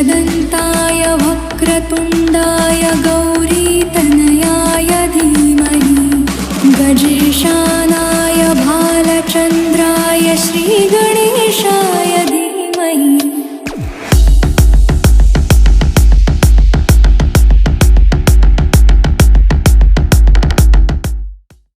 एकदन्ताय वक्रतुण्डाय गौरीतनयाय धीमहि गजेशानाय भालचन्द्राय श्रीगणेशाय धीमहि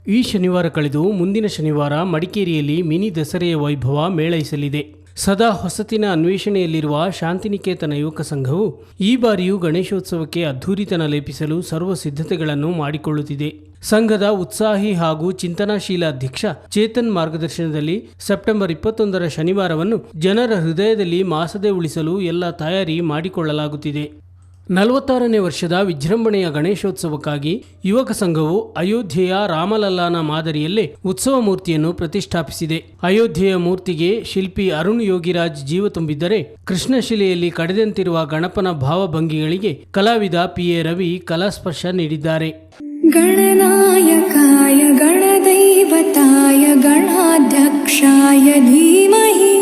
ಈ ಶನಿವಾರ ಕಳೆದು ಮುಂದಿನ ಶನಿವಾರ ಮಡಿಕೇರಿಯಲ್ಲಿ ಮಿನಿ ದಸರೆಯ ವೈಭವ ಮೇಳೈಸಲಿದೆ ಸದಾ ಹೊಸತಿನ ಅನ್ವೇಷಣೆಯಲ್ಲಿರುವ ಶಾಂತಿನಿಕೇತನ ಯುವಕ ಸಂಘವು ಈ ಬಾರಿಯೂ ಗಣೇಶೋತ್ಸವಕ್ಕೆ ಅದ್ಧೂರಿತನ ಲೇಪಿಸಲು ಸರ್ವ ಸಿದ್ಧತೆಗಳನ್ನು ಮಾಡಿಕೊಳ್ಳುತ್ತಿದೆ. ಸಂಘದ ಉತ್ಸಾಹಿ ಹಾಗೂ ಚಿಂತನಾಶೀಲ ಅಧ್ಯಕ್ಷ ಚೇತನ್ ಮಾರ್ಗದರ್ಶನದಲ್ಲಿ ಸೆಪ್ಟೆಂಬರ್ ಇಪ್ಪತ್ತೊಂದರ ಶನಿವಾರವನ್ನು ಜನರ ಹೃದಯದಲ್ಲಿ ಮಾಸದೆ ಉಳಿಸಲು ಎಲ್ಲ ತಯಾರಿ ಮಾಡಿಕೊಳ್ಳಲಾಗುತ್ತಿದೆ. ನಲವತ್ತಾರನೇ ವರ್ಷದ ವಿಜೃಂಭಣೆಯ ಗಣೇಶೋತ್ಸವಕ್ಕಾಗಿ ಯುವಕ ಸಂಘವು ಅಯೋಧ್ಯೆಯ ರಾಮಲಲ್ಲಾನ ಮಾದರಿಯಲ್ಲೇ ಉತ್ಸವ ಮೂರ್ತಿಯನ್ನು ಪ್ರತಿಷ್ಠಾಪಿಸಿದೆ. ಅಯೋಧ್ಯೆಯ ಮೂರ್ತಿಗೆ ಶಿಲ್ಪಿ ಅರುಣ್ ಯೋಗಿರಾಜ್ ಜೀವ ತುಂಬಿದ್ದರೆ ಕೃಷ್ಣಶಿಲೆಯಲ್ಲಿ ಕಡೆದಂತಿರುವ ಗಣಪನ ಭಾವಭಂಗಿಗಳಿಗೆ ಕಲಾವಿದ ಪಿ ಎ ರವಿ ಕಲಾಸ್ಪರ್ಶ ನೀಡಿದ್ದಾರೆ. ಗಣನಾಯಕಾಯ, ಗಣದೈವತಾಯ, ಗಣಾಧ್ಯಕ್ಷಾಯ, ಧೀಮಹಿ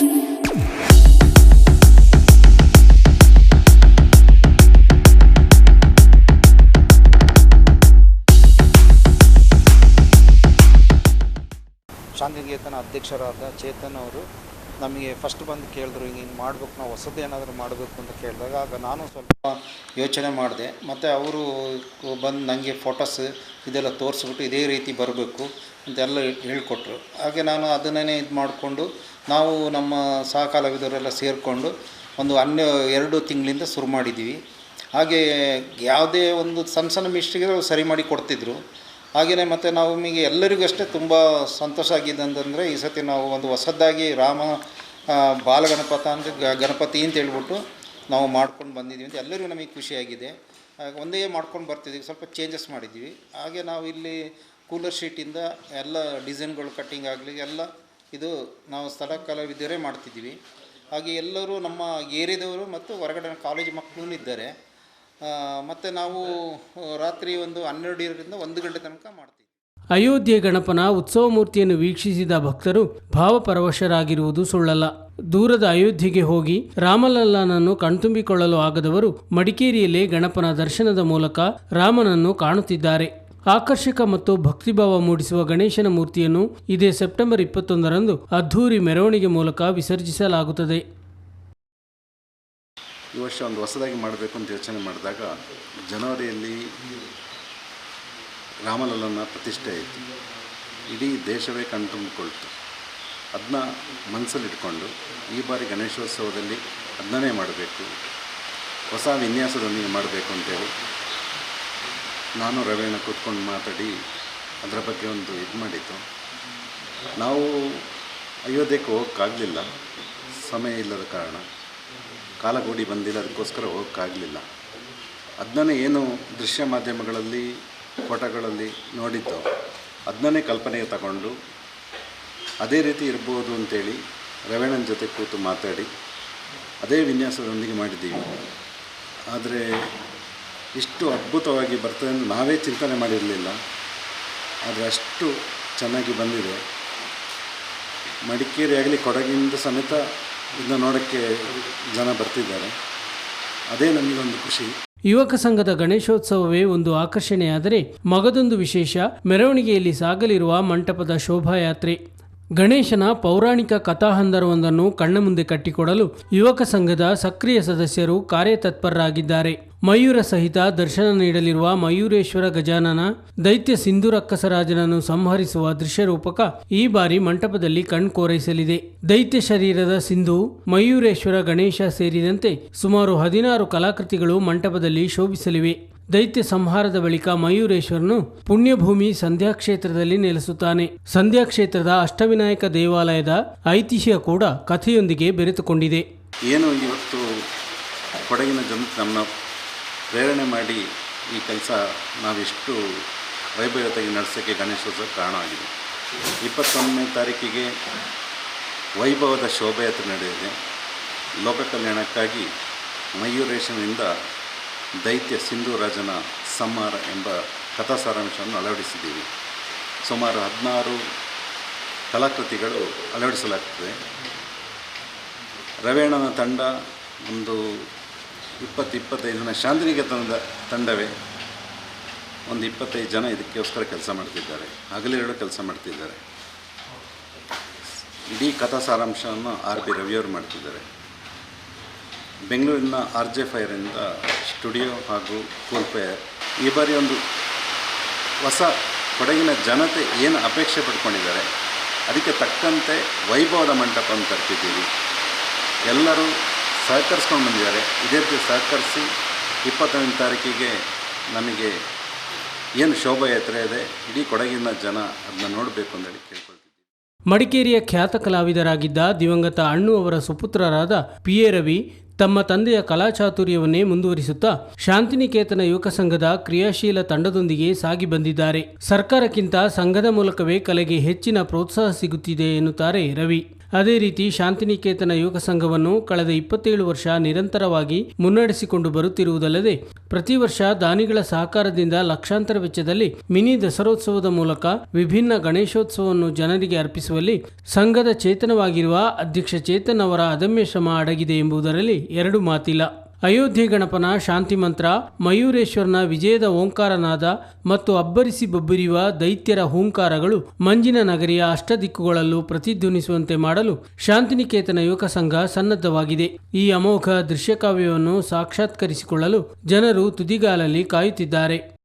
ಶಾಂತಿನಿಕೇತನ ಅಧ್ಯಕ್ಷರಾದ ಚೇತನ್ ಅವರು ನಮಗೆ ಫಸ್ಟ್ ಬಂದು ಕೇಳಿದ್ರು ಹಿಂಗೆ ಹಿಂಗೆ ಮಾಡ್ಬೇಕು, ನಾವು ಹೊಸದು ಏನಾದರೂ ಮಾಡಬೇಕು ಅಂತ ಕೇಳಿದಾಗ ಆಗ ನಾನು ಸ್ವಲ್ಪ ಯೋಚನೆ ಮಾಡಿದೆ. ಮತ್ತು ಅವರು ಬಂದು ನನಗೆ ಫೋಟೋಸ್ ಇದೆಲ್ಲ ತೋರಿಸ್ಬಿಟ್ಟು ಇದೇ ರೀತಿ ಬರಬೇಕು ಅಂತೆಲ್ಲ ಹೇಳಿಕೊಟ್ರು. ಹಾಗೆ ನಾನು ಅದನ್ನೇ ಇದು ಮಾಡಿಕೊಂಡು ನಾವು ನಮ್ಮ ಸಹಕಾಲವಿದವರೆಲ್ಲ ಸೇರಿಕೊಂಡು ಒಂದು ಅನ್ಯ ಎರಡು ತಿಂಗಳಿಂದ ಶುರು ಮಾಡಿದ್ದೀವಿ. ಹಾಗೆ ಯಾವುದೇ ಒಂದು ಸಣ್ಣ ಸಣ್ಣ ಮಿಸ್ಟೇಕ್ ಸರಿ ಮಾಡಿ ಕೊಡ್ತಿದ್ರು. ಹಾಗೆಯೇ ಮತ್ತು ನಾವು ನಿಮಗೆ ಎಲ್ಲರಿಗೂ ಅಷ್ಟೇ ತುಂಬ ಸಂತೋಷ ಆಗಿದೆ ಅಂತಂದರೆ ಈ ಸತಿ ನಾವು ಒಂದು ಹೊಸದಾಗಿ ರಾಮ ಬಾಲಗಣಪತ ಅಂದರೆ ಗಣಪತಿ ಅಂತ ಹೇಳ್ಬಿಟ್ಟು ನಾವು ಮಾಡ್ಕೊಂಡು ಬಂದಿದ್ದೀವಿ ಅಂತ ಎಲ್ಲರಿಗೂ ನಮಗೆ ಖುಷಿಯಾಗಿದೆ ಒಂದೇ ಮಾಡ್ಕೊಂಡು ಬರ್ತಿದ್ದೀವಿ ಸ್ವಲ್ಪ ಚೇಂಜಸ್ ಮಾಡಿದ್ದೀವಿ. ಹಾಗೆ ನಾವು ಇಲ್ಲಿ ಕೂಲರ್ ಶೀಟಿಂದ ಎಲ್ಲ ಡಿಸೈನ್ಗಳು ಕಟ್ಟಿಂಗ್ ಆಗಲಿ, ಎಲ್ಲ ಇದು ನಾವು ಸ್ಥಳ ಕಲಾವಿದರೇ ಮಾಡ್ತಿದ್ದೀವಿ. ಹಾಗೆ ಎಲ್ಲರೂ ನಮ್ಮ ಏರಿಯಾದವರು ಮತ್ತು ಹೊರಗಡೆ ಕಾಲೇಜ್ ಮಕ್ಕಳು ಇದ್ದಾರೆ. ಮತ್ತು ನಾವು ರಾತ್ರಿ ಒಂದು ಹನ್ನೆರಡರಿಂದ ಒಂದು ಗಂಟೆ ತನಕ ಮಾಡ್ತೀವಿ. ಅಯೋಧ್ಯೆ ಗಣಪನ ಉತ್ಸವ ಮೂರ್ತಿಯನ್ನು ವೀಕ್ಷಿಸಿದ ಭಕ್ತರು ಭಾವಪರವಶರಾಗಿರುವುದು ಸುಳ್ಳಲ್ಲ. ದೂರದ ಅಯೋಧ್ಯೆಗೆ ಹೋಗಿ ರಾಮಲಲ್ಲನನ್ನು ಕಣ್ತುಂಬಿಕೊಳ್ಳಲು ಆಗದವರು ಮಡಿಕೇರಿಯಲ್ಲೇ ಗಣಪನ ದರ್ಶನದ ಮೂಲಕ ರಾಮನನ್ನು ಕಾಣುತ್ತಿದ್ದಾರೆ. ಆಕರ್ಷಕ ಮತ್ತು ಭಕ್ತಿಭಾವ ಮೂಡಿಸುವ ಗಣೇಶನ ಮೂರ್ತಿಯನ್ನು ಇದೇ ಸೆಪ್ಟೆಂಬರ್ ಇಪ್ಪತ್ತೊಂದರಂದು ಅದ್ಧೂರಿ ಮೆರವಣಿಗೆ ಮೂಲಕ ವಿಸರ್ಜಿಸಲಾಗುತ್ತದೆ. ಈ ವರ್ಷ ಒಂದು ಹೊಸದಾಗಿ ಮಾಡಬೇಕು ಅಂತ ಯೋಚನೆ ಮಾಡಿದಾಗ ಜನವರಿಯಲ್ಲಿ ರಾಮಲಲ್ಲನ ಪ್ರತಿಷ್ಠೆ ಆಯಿತು. ಇಡೀ ದೇಶವೇ ಕಣ್ತುಂಬಿಕೊಳ್ತು. ಅದನ್ನ ಮನಸ್ಸಲ್ಲಿಟ್ಕೊಂಡು ಈ ಬಾರಿ ಗಣೇಶೋತ್ಸವದಲ್ಲಿ ಅದನ್ನೇ ಮಾಡಬೇಕು. ಹೊಸ ವಿನ್ಯಾಸದೊಂದಿಗೆ ಮಾಡಬೇಕು ಅಂತೇಳಿ ನಾನು ರವೀಣ ಕೂತ್ಕೊಂಡು ಮಾತಾಡಿ ಅದರ ಬಗ್ಗೆ ಒಂದು ಇದು ಮಾಡಿತ್ತು ನಾವು ಅಯೋಧ್ಯೆಗೆ ಹೋಗೋಕ್ಕಾಗಲಿಲ್ಲ. ಸಮಯ ಇಲ್ಲದ ಕಾರಣ. ಕಾಲಗೂಡಿ ಬಂದಿಲ್ಲ, ಅದಕ್ಕೋಸ್ಕರ ಹೋಗೋಕ್ಕಾಗಲಿಲ್ಲ. ಅದನ್ನೇ ಏನು ದೃಶ್ಯ ಮಾಧ್ಯಮಗಳಲ್ಲಿ, ಫೋಟೋಗಳಲ್ಲಿ ನೋಡಿದ್ದು, ಅದನ್ನೇ ಕಲ್ಪನೆಗೆ ತಗೊಂಡು, ಅದೇ ರೀತಿ ಇರ್ಬೋದು ಅಂತೇಳಿ ರವೇಣನ ಜೊತೆ ಕೂತು ಮಾತಾಡಿ, ಅದೇ ವಿನ್ಯಾಸದೊಂದಿಗೆ ಮಾಡಿದ್ದೀವಿ. ಆದರೆ, ಇಷ್ಟು ಅದ್ಭುತವಾಗಿ ಬರ್ತದೆ ಎಂದು ನಾವೇ ಚಿಂತನೆ ಮಾಡಿರಲಿಲ್ಲ. ಆದರೆ ಅಷ್ಟು ಚೆನ್ನಾಗಿ ಬಂದಿದೆ. ಮಡಿಕೇರಿ ಆಗಲಿ ಕೊಡಗಿಂದ ಸಮೇತ ಇದನ್ನ ನೋಡೋಕ್ಕೆ ಜನ ಬರ್ತಿದ್ದಾರೆ. ಅದೇ ನಮಗೊಂದು ಖುಷಿ. ಯುವಕ ಸಂಘದ ಗಣೇಶೋತ್ಸವವೇ ಒಂದು ಆಕರ್ಷಣೆಯಾದರೆ ಮಗದೊಂದು ವಿಶೇಷ, ಮೆರವಣಿಗೆಯಲ್ಲಿ ಸಾಗಲಿರುವ ಮಂಟಪದ ಶೋಭಾಯಾತ್ರೆ. ಗಣೇಶನ ಪೌರಾಣಿಕ ಕಥಾಹಂದರವೊಂದನ್ನು ಕಣ್ಣ ಮುಂದೆ ಕಟ್ಟಿಕೊಡಲು ಯುವಕ ಸಂಘದ ಸಕ್ರಿಯ ಸದಸ್ಯರು ಕಾರ್ಯತತ್ಪರರಾಗಿದ್ದಾರೆ. ಮಯೂರ ಸಹಿತ ದರ್ಶನ ನೀಡಲಿರುವ ಮಯೂರೇಶ್ವರ ಗಜಾನನ, ದೈತ್ಯ ಸಿಂಧುರಕ್ಕಸರಾಜನನ್ನು ಸಂಹರಿಸುವ ದೃಶ್ಯರೂಪಕ ಈ ಬಾರಿ ಮಂಟಪದಲ್ಲಿ ಕಣ್ಕೋರೈಸಲಿದೆ ದೈತ್ಯ ಶರೀರದ ಸಿಂಧು, ಮಯೂರೇಶ್ವರ ಗಣೇಶ ಸೇರಿದಂತೆ ಸುಮಾರು ಹದಿನಾರು ಕಲಾಕೃತಿಗಳು ಮಂಟಪದಲ್ಲಿ ಶೋಭಿಸಲಿವೆ. ದೈತ್ಯ ಸಂಹಾರದ ಬಳಿಕ ಮಯೂರೇಶ್ವರನು ಪುಣ್ಯಭೂಮಿ ಸಂಧ್ಯಾ ಕ್ಷೇತ್ರದಲ್ಲಿ ನೆಲೆಸುತ್ತಾನೆ. ಸಂಧ್ಯಾಕ್ಷೇತ್ರದ ಅಷ್ಟವಿನಾಯಕ ದೇವಾಲಯದ ಐತಿಹ್ಯ ಕೂಡ ಕಥೆಯೊಂದಿಗೆ ಬೆರೆತುಕೊಂಡಿದೆ. ಏನು ಇವತ್ತು ಕೊಡಗಿನ ಜನ ನಮ್ಮನ್ನ ಪ್ರೇರಣೆ ಮಾಡಿ ಈ ಕೆಲಸ ನಾವೆಷ್ಟು ವೈಭವತೆಗೆ ನಡೆಸೋಕ್ಕೆ ಗಣೇಶೋತ್ಸವ ಕಾರಣ ಆಗಿದೆ ಇಪ್ಪತ್ತೊಂದನೇ ತಾರೀಕಿಗೆ ವೈಭವದ ಶೋಭಾಯಾತ್ರೆ ನಡೆದಿದೆ ಲೋಕ ಕಲ್ಯಾಣಕ್ಕಾಗಿ ಮಯೂರೇಶನಿಂದ ದೈತ್ಯ ಸಿಂಧು ರಾಜನ ಸಂಹಾರ ಎಂಬ ಕಥಾ ಸಾರಾಂಶವನ್ನು ಅಳವಡಿಸಿದ್ದೀವಿ. ಸುಮಾರು ಹದಿನಾರು ಕಲಾಕೃತಿಗಳು ಅಳವಡಿಸಲಾಗ್ತದೆ. ರವೇಣನ ತಂಡ ಒಂದು ಇಪ್ಪತ್ತು ಇಪ್ಪತ್ತೈದು ಜನ ಶಾಂತಿನಿಕೇತನದ ತಂಡವೇ. ಒಂದು ಇಪ್ಪತ್ತೈದು ಜನ ಇದಕ್ಕೋಸ್ಕರ ಕೆಲಸ ಮಾಡ್ತಿದ್ದಾರೆ. ಹಗಲಿರಡು ಕೆಲಸ ಮಾಡ್ತಿದ್ದಾರೆ. ಇಡೀ ಕಥಾ ಸಾರಾಂಶವನ್ನು ಆರ್ ಬಿ ರವಿಯವರು ಮಾಡ್ತಿದ್ದಾರೆ. ಬೆಂಗಳೂರಿನ ಆರ್ ಜೆ ಫೈರಿಂದ ಸ್ಟುಡಿಯೋ ಹಾಗೂ ಕೂಲ್ ಫೈರ್ ಈ ಬಾರಿ ಒಂದು ಹೊಸ ಕೊಡಗಿನ ಜನತೆ ಏನು ಅಪೇಕ್ಷೆ ಪಡ್ಕೊಂಡಿದ್ದಾರೆ? ಅದಕ್ಕೆ ತಕ್ಕಂತೆ ವೈಭವದ ಮಂಟಪವನ್ನು ತರ್ತಿದ್ದೀವಿ ಎಲ್ಲರೂ ಸಹಕರಿಸ್ಕೊಂಡು ಬಂದಿದ್ದಾರೆ. ಇದೇ ರೀತಿ ಸಹಕರಿಸಿ ಇಪ್ಪತ್ತೊಂದನೇ ತಾರೀಕಿಗೆ ನಮಗೆ ಏನು ಶೋಭಾಯಾತ್ರೆ ಇದೆ, ಇಡೀ ಕೊಡಗಿನ ಜನ ಅದನ್ನ ನೋಡಬೇಕು ಅಂತೇಳಿ ಕೇಳ್ಕೊಳ್ತೀವಿ ಮಡಿಕೇರಿಯ ಖ್ಯಾತ ಕಲಾವಿದರಾಗಿದ್ದ ದಿವಂಗತ ಅಣ್ಣು ಅವರ ಸುಪುತ್ರರಾದ ಪಿ ಎ ರವಿ ತಮ್ಮ ತಂದೆಯ ಕಲಾಚಾತುರ್ಯವನ್ನೇ ಮುಂದುವರಿಸುತ್ತಾ ಶಾಂತಿನಿಕೇತನ ಯುವಕ ಸಂಘದ ಕ್ರಿಯಾಶೀಲ ತಂಡದೊಂದಿಗೆ ಸಾಗಿ ಬಂದಿದ್ದಾರೆ. ಸರ್ಕಾರಕ್ಕಿಂತ ಸಂಘದ ಮೂಲಕವೇ ಕಲೆಗೆ ಹೆಚ್ಚಿನ ಪ್ರೋತ್ಸಾಹ ಸಿಗುತ್ತಿದೆ ಎನ್ನುತ್ತಾರೆ ರವಿ. ಅದೇ ರೀತಿ ಶಾಂತಿನಿಕೇತನ ಯುವಕ ಸಂಘವನ್ನು ಕಳೆದ ಇಪ್ಪತ್ತೇಳು ವರ್ಷ ನಿರಂತರವಾಗಿ ಮುನ್ನಡೆಸಿಕೊಂಡು ಬರುತ್ತಿರುವುದಲ್ಲದೆ, ಪ್ರತಿ ವರ್ಷ ದಾನಿಗಳ ಸಹಕಾರದಿಂದ ಲಕ್ಷಾಂತರ ವೆಚ್ಚದಲ್ಲಿ ಮಿನಿ ದಸರೋತ್ಸವದ ಮೂಲಕ ವಿಭಿನ್ನ ಗಣೇಶೋತ್ಸವವನ್ನು ಜನರಿಗೆ ಅರ್ಪಿಸುವಲ್ಲಿ ಸಂಘದ ಚೇತನವಾಗಿರುವ ಅಧ್ಯಕ್ಷ ಚೇತನ್ ಅವರ ಅದಮ್ಯ ಶ್ರಮ ಅಡಗಿದೆ ಎಂಬುದರಲ್ಲಿ ಎರಡು ಮಾತಿಲ್ಲ. ಅಯೋಧ್ಯೆ ಗಣಪನ ಶಾಂತಿ ಮಂತ್ರ, ಮಯೂರೇಶ್ವರನ ವಿಜಯದ ಓಂಕಾರನಾದ ಮತ್ತು ಅಬ್ಬರಿಸಿ ಬಬ್ಬರಿಯುವ ದೈತ್ಯರ ಹೂಂಕಾರಗಳು ಮಂಜಿನ ನಗರಿಯ ಅಷ್ಟದಿಕ್ಕುಗಳಲ್ಲೂ ಪ್ರತಿಧ್ವನಿಸುವಂತೆ ಮಾಡಲು ಶಾಂತಿನಿಕೇತನ ಯುವಕ ಸಂಘ ಸನ್ನದ್ಧವಾಗಿದೆ. ಈ ಅಮೋಘ ದೃಶ್ಯಕಾವ್ಯವನ್ನು ಸಾಕ್ಷಾತ್ಕರಿಸಿಕೊಳ್ಳಲು ಜನರು ತುದಿಗಾಲಲ್ಲಿ ಕಾಯುತ್ತಿದ್ದಾರೆ.